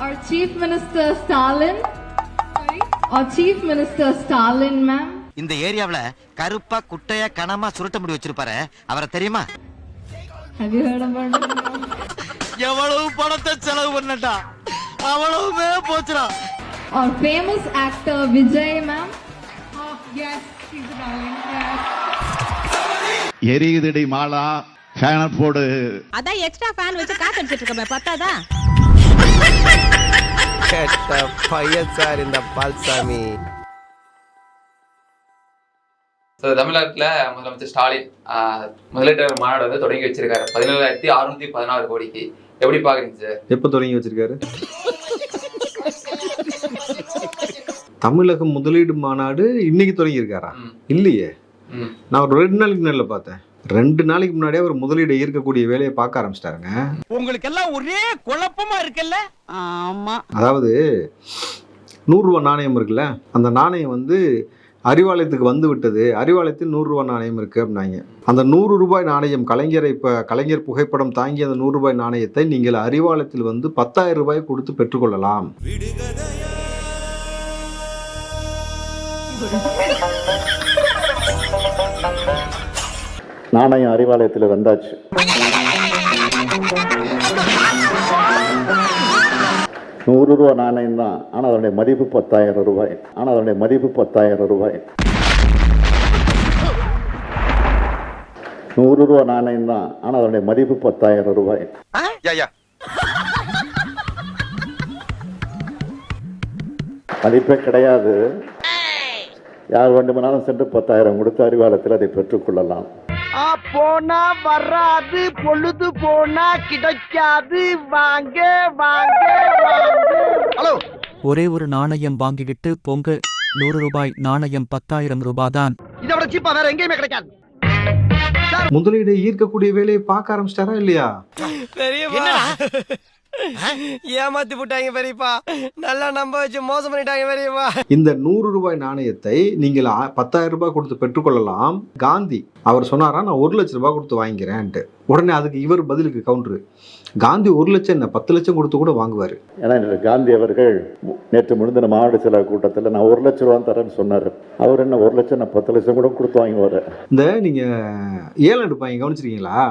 Our Chief Minister Stalin. Sorry? Our Chief Minister Stalin, ma'am. இந்த ஏரியாவுல கருப்பா குட்டையா கனமா சுருட்ட முடி வச்சிருப்பாரு அவரை தெரியுமா? எவ்வளவு பணத்தை செலவு பண்ணட்டா அவ்வளவுமே போச்சுடா Our famous actor Vijay, ma'am. Oh, yes, he's a darling. Yes. எரியுதடி மாலா ஃபேனர் போடு அதான் எக்ஸ்ட்ரா ஃபேன் வச்சு காத்தடிச்சிட்டு இருக்கமே பத்தாதா கெட்ட பையன் சார் இந்த பால்சாமி. தமிழ்நாட்டில் முதலமைச்சர் ஸ்டாலின் ஆஹ், முதலீட்டாளர் மாநாடு வந்து தொடங்கி வச்சிருக்காரு. பதினேழாயிரத்தி அறுநூத்தி பதினாறு கோடிக்கு. எப்படி பாக்குறீங்க சார்? எப்போ தொடங்கி வச்சிருக்காரு? தமிழக முதலீடு மாநாடு இன்னைக்கு தொடங்கி இருக்காரா. இல்லையே. நான் ஒரு ரெண்டு நாளைக்கு முன்னாடில பார்த்தேன். ரெண்டு நாளைக்கு முன்னாடியே அவர் முதலீடு ஈர்க்கக்கூடிய வேலையை பார்க்க ஆரம்பிச்சிட்டாருங்க. உங்களுக்கு எல்லாம் ஒரே குழப்பமா இருக்குல்ல? ஆமா. அதாவது நூறுரூவா நாணயம் இருக்குல்ல? அந்த நாணயம் வந்து அறிவாலயத்துக்கு வந்து விட்டது. அறிவாலயத்தில் நூறுரூவா நாணயம் இருக்கு அப்படின்னாங்க. அந்த நூறு ரூபாய் நாணயம் கலைஞரை இப்போ கலைஞர் புகைப்படம் தாங்கிய அந்த நூறு ரூபாய் நாணயத்தை நீங்கள் அறிவாலயத்தில் வந்து பத்தாயிரம் ரூபாய் கொடுத்து பெற்றுக்கொள்ளலாம். நாணயம் அறிவாலயத்தில் வந்தாச்சு. நூறு ரூபா நாணயம் தான். ஆனால் அதனுடைய மதிப்பு பத்தாயிரம் ரூபாய். ஆனால் அதனுடைய மதிப்பு பத்தாயிரம் ரூபாய். நூறு ரூபா நாணயம் தான். ஆனால் அதனுடைய மதிப்பு பத்தாயிரம் ரூபாய். மதிப்பே கிடையாது. யார் வேண்டுமானாலும் சென்று பத்தாயிரம் கொடுத்து அறிவாலயத்தில் அதை பெற்றுக்கொள்ளலாம் போனா வராது பொழுது போனா கிடைக்காது. வாங்க வாங்க ஹலோ. ஒரே ஒரு நாணயம் வாங்கிக்கிட்டு பொங்க நூறு ரூபாய் நாணயம் பத்தாயிரம் ரூபாய் தான் இதை விட சீப்பா வேற எங்கேயுமே கிடைக்காது. முதலீடை ஈர்க்கக்கூடிய வேலையை பார்க்க ஆரம்பிச்சிட்டாரா இல்லையா? ஏமாத்தி போட்டாங்க பெரியப்பா. நல்லா நம்ப வச்சு மோசம் பண்ணிட்டாங்க பெரியப்பா. இந்த நூறு ரூபாய் நாணயத்தை நீங்கள் பத்தாயிரம் ரூபாய் கொடுத்து பெற்றுக்கொள்ளலாம். காந்தி அவர் சொன்னாரா நான் ஒரு லட்சம் ரூபாய் கொடுத்து வாங்கிக்கிறேன்ட்டு. உடனே அதுக்கு இவர் பதிலுக்கு கவுண்டரு காந்தி ஒரு லட்சம் என்ன பத்து லட்சம் கொடுத்து கூட வாங்குவார். ஏன்னா காந்தி அவர்கள் நேற்று முடிந்த மாவட்ட செயலக கூட்டத்தில் நான் ஒரு லட்ச ரூபா தரேன்னு சொன்னார். அவர் என்ன ஒரு லட்சம் நான் பத்து லட்சம் கூட கொடுத்து வாங்குவார். இந்த நீங்கள் ஏலம் எடுப்பாங்க கவனிச்சிருக்கீங்களா?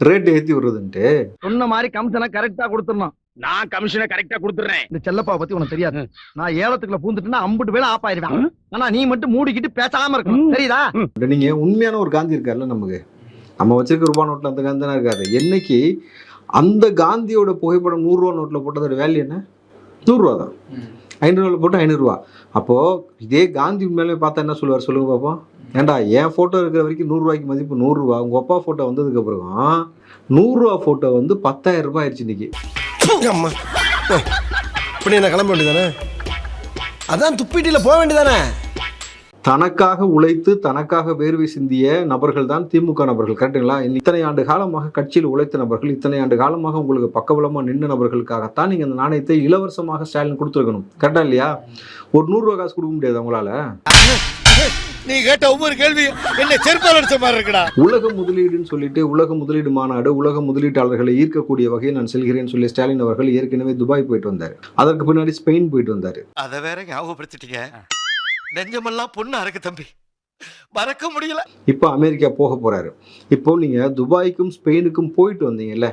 ரேட் ஏற்றி விடுறதுன்ட்டு. சொன்ன மாதிரி கமிஷனை கரெக்டா கொடுத்துடணும். நான் கமிஷனை கரெக்டா கொடுத்துறேன். இந்த செல்லப்பா பத்தி உனக்கு தெரியாது. நான் ஏலத்துக்குள்ள பூந்துட்டுனா அம்புட்டு வேலை ஆப் ஆயிருவேன் ஆனா நீ மட்டும் மூடிக்கிட்டு பேசாம இருக்கணும். தெரியுதா நீங்கள் உண்மையான ஒரு காந்தி இருக்கார்ல நமக்கு. நம்ம வச்சிருக்க ரூபா நோட்டில் அந்த காந்தி தானே இருக்காரு என்னைக்கு அந்த காந்தியோட புகைப்படம் நூறுரூவா நோட்டில் போட்டதோட வேல்யூ என்ன? நூறுரூவா தான். ம். ஐநூறுவா போட்டு ஐநூறுரூவா. அப்போது இதே காந்தி உண்மையிலே பார்த்தா என்ன சொல்லுவார்? சொல்லுங்க பார்ப்போம் ஏன்டா என் ஃபோட்டோ இருக்கிற வரைக்கும் நூறுரூவாய்க்கு மதிப்பு நூறுரூவா உங்கள் அப்பா ஃபோட்டோ வந்ததுக்கு அப்புறம் நூறுரூவா ஃபோட்டோ வந்து பத்தாயிரம் ரூபாய் ஆயிடுச்சு இன்னைக்கு. அம்மா. இப்படி என்ன கிளம்ப வேண்டியதானே? அதான் துப்பிட்டில போக வேண்டியதானே? தனக்காக உழைத்து தனக்காக வேர்வை சிந்திய நபர்கள் தான் திமுக நபர்கள் கரெக்டுங்களா இத்தனை ஆண்டு காலமாக கட்சியில் உழைத்த நபர்கள் இத்தனை ஆண்டு காலமாக உங்களுக்கு பக்கபலமாக நின்ற நபர்களுக்காகத்தான் நீங்கள் அந்த நாணயத்தை இலவசமாக ஸ்டாலின் கொடுத்துருக்கணும். கரெக்டா இல்லையா? ஒரு நூறுரூவா காசு கொடுக்க முடியாது அவங்களால. நீ கேட்ட ஒவ்வொரு கேள்வி என்ன செருப்பால் அடிச்ச மாதிரி இருக்குடா. உலக முதலீடுன்னு சொல்லிட்டு உலக முதலீடு மாநாடு உலக முதலீட்டாளர்களை ஈர்க்கக்கூடிய வகையில் நான் செல்கிறேன்னு சொல்லி ஸ்டாலின் அவர்கள் ஏற்கனவே துபாய் போயிட்டு வந்தார். அதற்கு பின்னாடி ஸ்பெயின் போயிட்டு வந்தார். அத வேற ஞாபகப்படுத்திட்டீங்க. நெஞ்சமெல்லாம் பொண்ணு அறக்கு தம்பி. மறக்க முடியல. இப்போ அமெரிக்கா போக போறாரு. இப்போ நீங்க துபாய்க்கும் ஸ்பெயினுக்கும் போயிட்டு வந்தீங்கல்ல.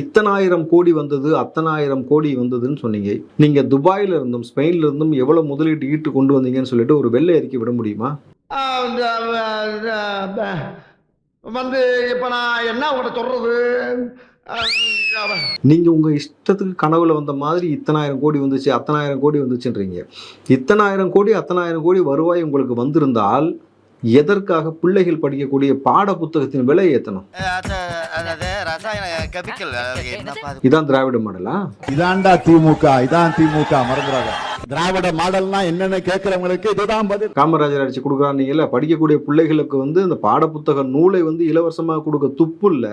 இத்தனாயிரம் கோடி வந்தது அத்தனாயிரம் கோடி வந்ததுன்னு சொன்னீங்க. நீங்க துபாயில இருந்தும் ஸ்பெயின்ல இருந்தும் எவ்வளவு முதலீட்டு ஈட்டு கொண்டு வந்தீங்கன்னு சொல்லிட்டு ஒரு வெள்ளை அறிக்கை விட முடியுமா? வந்து இப்ப நான் என்ன உங்கள்கிட்ட சொல்றது? நீங்க உங்க இஷ்டத்துக்கு கனவுல வந்த மாதிரி இத்தனாயிரம் கோடி வந்துச்சு அத்தனாயிரம் கோடி வந்துச்சுன்றீங்க. இத்தனாயிரம் கோடி அத்தனாயிரம் கோடி வருவாய் உங்களுக்கு வந்திருந்தால் எதற்காக பிள்ளைகள் படிக்கக்கூடிய பாட புத்தகத்தின் விலை அது? இதான் திராவிட மாடலா? இதான்டா திமுக இதான் திமுக மறந்துடாத. திராவிட மாடல்னா என்னன்னு கேட்கிறவங்களுக்கு இதுதான் பதில். காமராஜர் அடிச்சு கொடுக்குறான்னீங்கல்ல படிக்கக்கூடிய பிள்ளைகளுக்கு வந்து இந்த பாடப்புத்தக நூலை வந்து இலவசமாக கொடுக்க துப்பு இல்ல.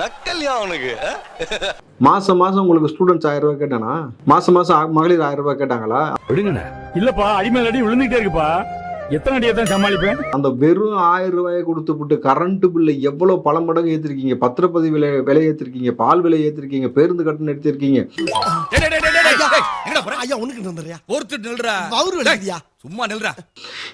நக்கல்யா அவனுக்கு. மாசம் மாசம் உங்களுக்கு ஸ்டூடெண்ட்ஸ் ஆயிரம் ரூபாய் கேட்டானா? மாசம் மாசம் மகளிர் ஆயிரம் ரூபாய் கேட்டாங்களா? விடுங்கண்ணே. இல்லப்பா அடிமேல் அடி விழுந்துகிட்டே இருக்குப்பா. எத்தனை அடியை தான் சமாளிப்பேன்? அந்த வெறும் ஆயிரம் ரூபாயை கொடுத்துப்புட்டு கரண்ட் பில்லை எவ்வளவு பல மடங்கு ஏத்திருக்கீங்க? பத்திரப்பதிவு விலை விலை ஏத்திருக்கீங்க? பால் விலை ஏத்திருக்கீங்க? பேருந்து கட்டணம் எடுத்திருக்கீங்க? ஐயா. உனக்கு வந்துடுறியா ஒருத்தர் நில்றா. அவரு விளையாடியா சும்மா நில்றா.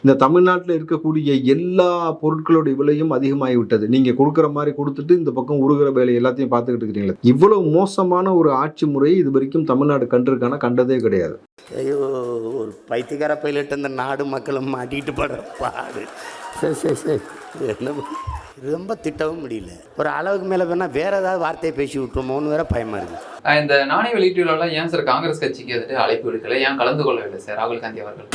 இந்த தமிழ்நாட்டில் இருக்கக்கூடிய எல்லா பொருட்களுடைய விலையும் அதிகமாகி விட்டது நீங்க கொடுக்குற மாதிரி கொடுத்துட்டு இந்த பக்கம் உருகிற வேலை எல்லாத்தையும் பார்த்துக்கிட்டு இருக்கிறீங்களா. இவ்வளவு மோசமான ஒரு ஆட்சி முறையை இது வரைக்கும் தமிழ்நாடு கண்டிருக்கான? கண்டதே கிடையாது. ஐயோ ஒரு பைத்தியக்கார பைலட் இந்த நாடு மக்களும் மாட்டிக்கிட்டு படுற பாடு. சரி சரி சரி. என்ன? ரொம்ப திட்டவும் முடியல. ஒரு அளவுக்கு மேலே வேணால் வேற ஏதாவது வார்த்தையை பேசி விட்டுருமோன்னு வேற பயமா இருக்கு. இந்த நாணய வெளியீட்டு விழாவில் ஏன் சார் காங்கிரஸ் கட்சிக்கு வந்துட்டு அழைப்பு விடுக்கல? ஏன் கலந்து கொள்ளவில்லை சார்? ராகுல் காந்தி அவர்கள்.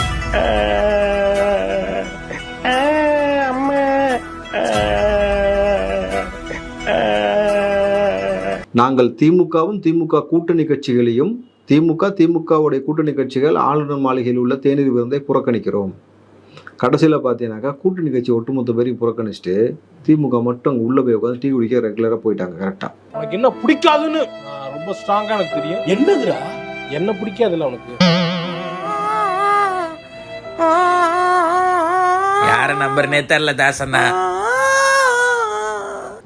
நாங்கள் திமுகவும் திமுக கூட்டணி கட்சிகளையும் திமுக திமுகவுடைய கூட்டணி கட்சிகள் ஆளுநர் மாளிகையில் உள்ள தேநீர் விருந்தை புறக்கணிக்கிறோம். கடைசியில் பார்த்தீங்கன்னாக்கா கூட்டணி கட்சி ஒட்டுமொத்த பேரையும் புறக்கணிச்சுட்டு திமுக மட்டும் அங்கே உள்ளே போய் உட்காந்து டீ குடிக்க ரெகுலராக போயிட்டாங்க கரெக்டாக உனக்கு என்ன பிடிக்காதுன்னு? ரொம்ப ஸ்ட்ராங்கா எனக்கு தெரியும். என்னதுடா? என்ன பிடிக்காதுல்ல உனக்கு? யார நம்பர்னே தெரியல தாசண்ணா.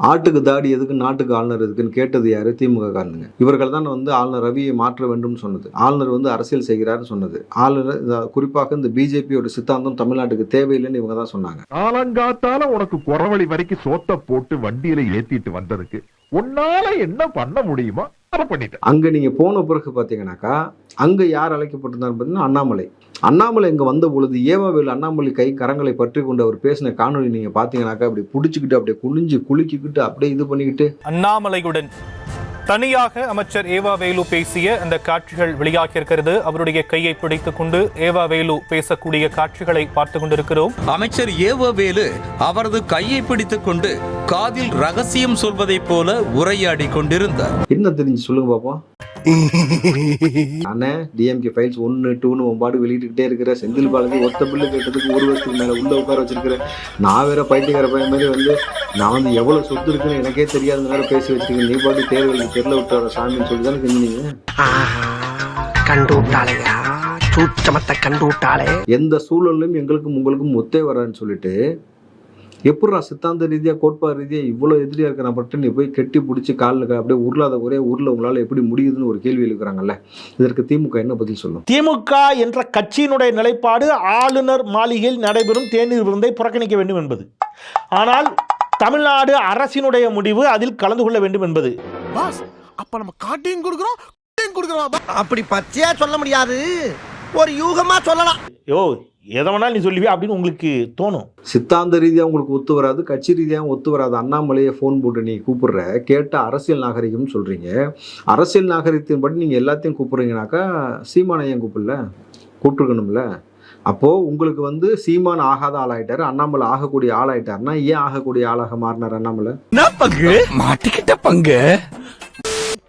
ஆட்டுக்கு தாடி எதுக்கு நாட்டுக்கு ஆளுநர் எதுக்குன்னு கேட்டது யாரு? திமுக காரனுங்க. இவர்கள் தான் வந்து ஆளுநர் ரவியை மாற்ற வேண்டும்னு சொன்னது. ஆளுநர் வந்து அரசியல் செய்கிறாருன்னு சொன்னது. ஆளுநர் குறிப்பாக இந்த பிஜேபியோட சித்தாந்தம் தமிழ்நாட்டுக்கு தேவையில்லைன்னு இவங்க தான் சொன்னாங்க. காலங்காத்தால உனக்கு குறவழி வரைக்கும் சோத்த போட்டு வண்டியில ஏத்திட்டு வந்ததுக்கு உன்னால என்ன பண்ண முடியுமோ? அங்க நீங்க போன பிறகு பாத்தீங்கன்னாக்கா அங்க யார் அழைக்கப்பட்டிருந்தார் பார்த்தீங்கன்னா அண்ணாமலை. அண்ணாமலை இங்க வந்த பொழுது ஏவாவேலு அண்ணாமலை கை கரங்களை பற்றி கொண்டு அவர் பேசின காணொளி நீங்க பாத்தீங்கன்னாக்கா அப்படி புடிச்சுக்கிட்டு அப்படியே குனிஞ்சு குலுக்கிக்கிட்டு அப்படியே இது பண்ணிக்கிட்டு அண்ணாமலையுடன் தனியாக அமைச்சர் ஏவா வேலு பேசிய அந்த காட்சிகள் வெளியாகி இருக்கிறது. அவருடைய கையை பிடித்துக் கொண்டு ஏவா வேலு பேசக்கூடிய காட்சிகளை பார்த்து கொண்டிருக்கிறோம். அமைச்சர் ஏவவேலு அவரது கையை பிடித்துக் கொண்டு காதில் ரகசியம் சொல்வதைப் போல உரையாடி கொண்டிருந்தார். என்ன தெரிஞ்சு சொல்லுங்க பாப்போம் அண்ணே டிஎம்கே ஃபைல்ஸ் ஒன்று டூன்னு ஒன்பாடு வெளியிட்டுக்கிட்டே இருக்கிற செந்தில் பாலாஜி ஒத்த பில்லு கேட்டதுக்கு ஒரு வருஷத்துக்கு மேலே உள்ள உட்கார வச்சிருக்கிறேன் நான் வேற பைத்தியக்கார பையன் மாதிரி வந்து நான் வந்து எவ்வளோ சொத்து இருக்குன்னு எனக்கே தெரியாத நேரம் பேசி வச்சிருக்கேன். நீ பாட்டு எழுதி தெருல விட்டு வர சாமின்னு சொல்லி தானே செஞ்சீங்க? கண்டு விட்டாளையா சூச்சமத்தை கண்டு விட்டாளே எந்த சூழலும் எங்களுக்கும் உங்களுக்கும் ஒத்தே வரான்னு சொல்லிட்டு எப்படிடா சித்தாந்த ரீதியா கோட்பாடு ரீதியா இவ்வளோ எதிரியா இருக்கிற நபர்கிட்ட நீ போய் கெட்டி பிடிச்சி காலில் அப்படியே உருளாத ஒரே ஊரில் உங்களால் எப்படி முடியுதுன்னு ஒரு கேள்வி எழுக்கிறாங்கல்ல. இதற்கு திமுக என்ன பதில் சொல்லும்? திமுக என்ற கட்சியினுடைய நிலைப்பாடு ஆளுநர் மாளிகையில் நடைபெறும் தேநீர் விருந்தை புறக்கணிக்க வேண்டும் என்பது. ஆனால் தமிழ்நாடு அரசினுடைய முடிவு அதில் கலந்து கொள்ள வேண்டும் என்பது. பாஸ் அப்ப நம்ம காட்டியும் கொடுக்குறோம் குட்டையும் கொடுக்குறோம். அப்படி பச்சையா சொல்ல முடியாது. ஒரு யூகமா சொல்லலாம். யோ எதை வேணாலும் நீ சொல்லுவியா அப்படின்னு உங்களுக்கு தோணும். சித்தாந்த ரீதியாக உங்களுக்கு ஒத்து வராது கட்சி ரீதியாகவும் ஒத்து வராது. அண்ணாமலையை ஃபோன் போட்டு நீ கூப்பிடுற கேட்ட அரசியல் நாகரிகம்னு சொல்கிறீங்க அரசியல் நாகரிகத்தின்படி நீங்கள் எல்லாத்தையும் கூப்பிட்றீங்கனாக்கா சீமானை ஏன் கூப்பிடல? கூப்பிட்டுருக்கணும்ல. அப்போது உங்களுக்கு வந்து சீமான் ஆகாத ஆளாயிட்டாரு அண்ணாமலை ஆகக்கூடிய ஆளாயிட்டாருன்னா ஏன் ஆகக்கூடிய ஆளாக மாறினார் அண்ணாமலை? பங்கு? மாட்டிக்கிட்ட பங்கு?